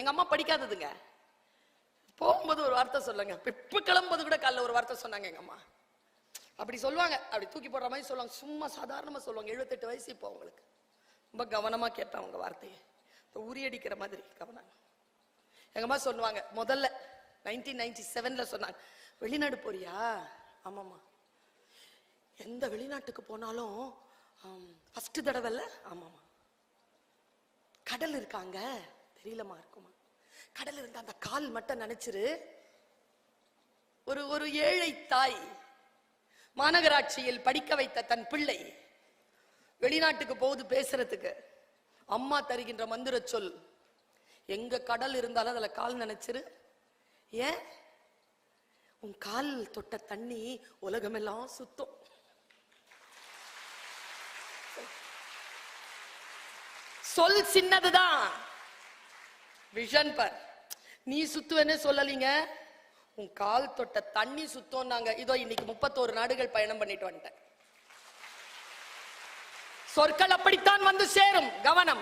எங்க அம்மா படிக்காததுங்க. போகும்போது ஒரு வார்த்தை சொல்லுங்க. இப்ப கிளம்பும்போது கூட காலைல ஒரு வார்த்தை சொன்னாங்க எங்க அம்மா. அப்படி சொல்லுவாங்க. அப்படி தூக்கி போடுற மாதிரி சொல்லுவாங்க. சும்மா சாதாரணமா சொல்லுவாங்க. எழுபத்தெட்டு வயசு இப்போ அவங்களுக்கு ரொம்ப கவனமா கேட்பேன் அவங்க வார்த்தையை. உரியடிக்கிற அடிக்கிற மாதிரி கவனம். எங்க அம்மா சொல்லுவாங்க. முதல்ல நைன்டீன் நைன்டி செவன்ல சொன்னாங்க. வெளிநாடு போறியா? ஆமாம்மா. எந்த வெளிநாட்டுக்கு போனாலும் ஃபர்ஸ்ட் இல்லை ஆமாம்மா. கடல் இருக்காங்க தெரியலமா இருக்குமா? கடல் இருந்த அந்த கால் மட்டும் நினைச்சிரு. ஒரு ஒரு ஏழை தாய் மாநகராட்சியில் படிக்க வைத்த தன் பிள்ளை வெளிநாட்டுக்கு போகுது பேசுறதுக்கு. அம்மா தருகின்ற மந்திர சொல் எங்க கடல் இருந்தாலும் அதுல கால் நினைச்சிரு. ஏன்? உன் கால் தொட்ட தண்ணி உலகமெல்லாம் சுத்தம். சொல் சின்னதுதான். Vision per. நீ சுத்துவேன்னு சொல்லலீங்க. உன் கால் தொட்ட தண்ணி சுத்தம்னாங்க இதோ இன்னைக்கு முப்பத்தோரு நாடுகள் பயணம் பண்ணிட்டு வந்துட்டேன். சொற்கள் அப்படித்தான் வந்து சேரும். கவனம்.